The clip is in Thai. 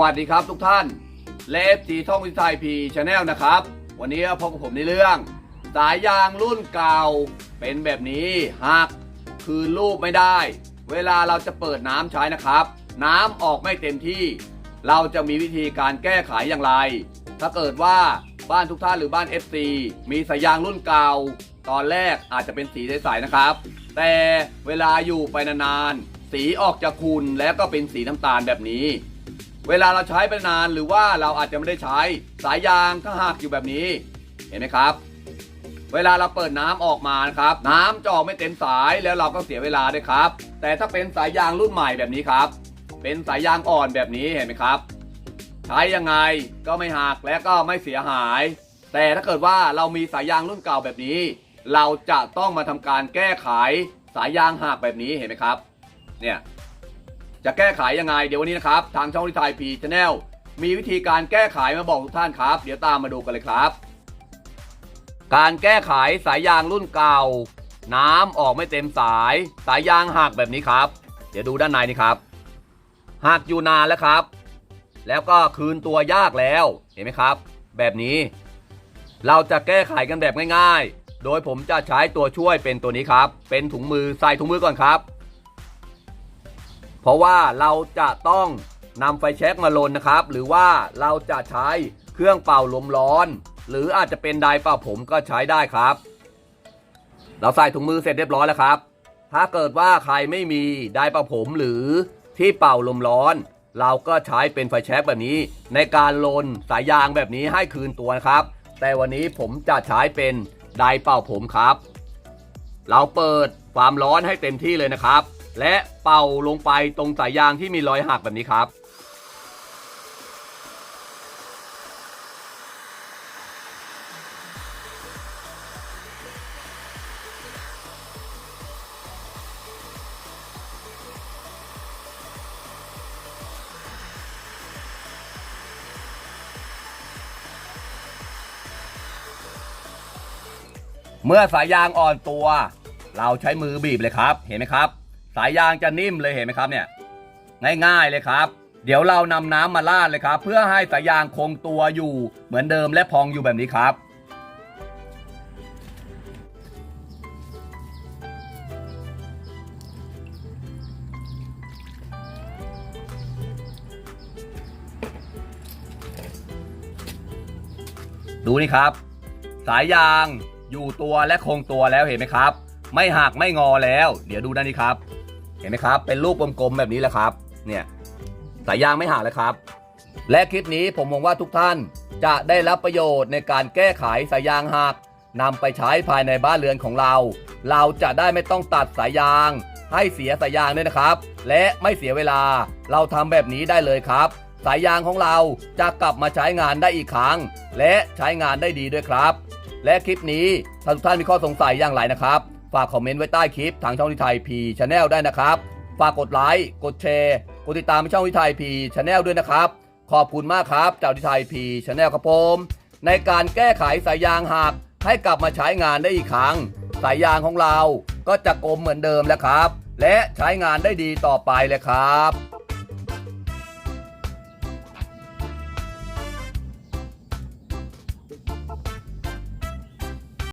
วัสดีครับทุกท่านแลฟจีท่องวิทยไทยพีชาแนลนะครับ วันนี้พบกับผมในเรื่อง สายยางรุ่นเก่าเป็นแบบนี้หักคืนรูปไม่ได้ เวลาเราจะเปิดน้ำใช้นะครับ น้ำออกไม่เต็มที่ เราจะมีวิธีการแก้ไขอย่างไร ถ้าเกิดว่าบ้านทุกท่านหรือบ้าน FC มีสายยางรุ่นเก่า ตอนแรกอาจจะเป็นสีใสๆนะครับ แต่เวลาอยู่ไปนานๆสีออกจากขุ่นแล้วก็เป็นสีน้ำตาลแบบนี้ เวลาเราใช้ไปนานหรือว่าเราอาจจะไม่ได้ใช้สายยางก็หักอยู่แบบนี้ เห็นไหมครับ เวลาเราเปิดน้ำออกมานะครับ น้ำจะออกไม่เต็มสายแล้วเราก็เสียเวลาด้วยครับ แต่ถ้าเป็นสายยางรุ่นใหม่แบบนี้ครับ เป็นสายยางอ่อนแบบนี้เห็นไหมครับ ใช้ยังไงก็ไม่หักและก็ไม่เสียหาย แต่ถ้าเกิดว่าเรามีสายยางรุ่นเก่าแบบนี้ เราจะต้องมาทำการแก้ไขสายยางหักแบบนี้เห็นไหมครับ เนี่ย จะแก้ไขยังไง เดี๋ยววันนี้นะครับ ทางช่องทิทายพีชแนลมีวิธีการแก้ไขมาบอกทุกท่านครับ เดี๋ยวตามมาดูกันเลยครับ การแก้ไขสายยางรุ่นเก่า น้ำออกไม่เต็มสาย สายยางหักแบบนี้ครับ เดี๋ยวดูด้านในนี่ครับหักอยู่นานแล้วครับ แล้วก็คืนตัวยากแล้วเห็นไหมครับ แบบนี้ เราจะแก้ไขกันแบบง่าย ๆ โดยผมจะใช้ตัวช่วยเป็นตัวนี้ครับ เป็นถุงมือใส่ถุงมือก่อนครับ เพราะว่าเราจะต้องนำไฟแช็กมาลนนะครับ หรือว่าเราจะใช้เครื่องเป่าลมร้อน หรืออาจจะเป็นไดร์เป่าผมก็ใช้ได้ครับ เราใส่ถุงมือเสร็จเรียบร้อยแล้วครับ ถ้าเกิดว่าใครไม่มีไดร์เป่าผมหรือที่เป่าลมร้อน เราก็ใช้เป็นไฟแช็กแบบนี้ ในการลนสายยางแบบนี้ให้คืนตัวนะครับ แต่วันนี้ผมจะใช้เป็นไดร์เป่าผมครับ เราเปิดความร้อนให้เต็มที่เลยนะครับ และเป่าลงไปตรงสายยางที่มีรอยหักแบบนี้ครับ เมื่อสายยางอ่อนตัว เราใช้มือบีบเลยครับ เห็นไหมครับ สายยางจะนิ่มเลยเห็นไหมครับเนี่ยง่ายๆเลยครับ เดี๋ยวเรานำน้ำมาราดเลยครับ เพื่อให้สายยางคงตัวอยู่เหมือนเดิมและพองอยู่แบบนี้ครับ ดูนี่ครับ สายยางอยู่ตัวและคงตัวแล้วเห็นไหมครับ ไม่หักไม่งอแล้ว เดี๋ยวดูด้านนี้ครับ เห็นไหมครับ เป็นรูปกลมๆแบบนี้แหละครับ เนี่ยสายยางไม่หักเลยครับ และคลิปนี้ผมมองว่าทุกท่านจะได้รับประโยชน์ในการแก้ไขสายยางหักนำไปใช้ภายในบ้านเรือนของเรา เราจะได้ไม่ต้องตัดสายยาง ให้เสียสายยางด้วยนะครับ และไม่เสียเวลา เราทำแบบนี้ได้เลยครับ สายยางของเราจะกลับมาใช้งานได้อีกครั้ง และใช้งานได้ดีด้วยครับ และคลิปนี้ถ้าทุกท่านมีข้อสงสัยอย่างไรนะครับ ฝากคอมเมนต์ไว้ใต้คลิปทางช่องวิทยพีชาแนลได้นะครับ ฝากกดไลค์ กดแชร์ กดติดตามช่องวิทยพีชาแนลด้วยนะครับ ขอบคุณมากครับจากวิทยพีชาแนลครับผม ในการแก้ไขสายยางหักให้กลับมาใช้งานได้อีกครั้ง สายยางของเราก็จะกลมเหมือนเดิมแล้วครับ และใช้งานได้ดีต่อไปเลยครับ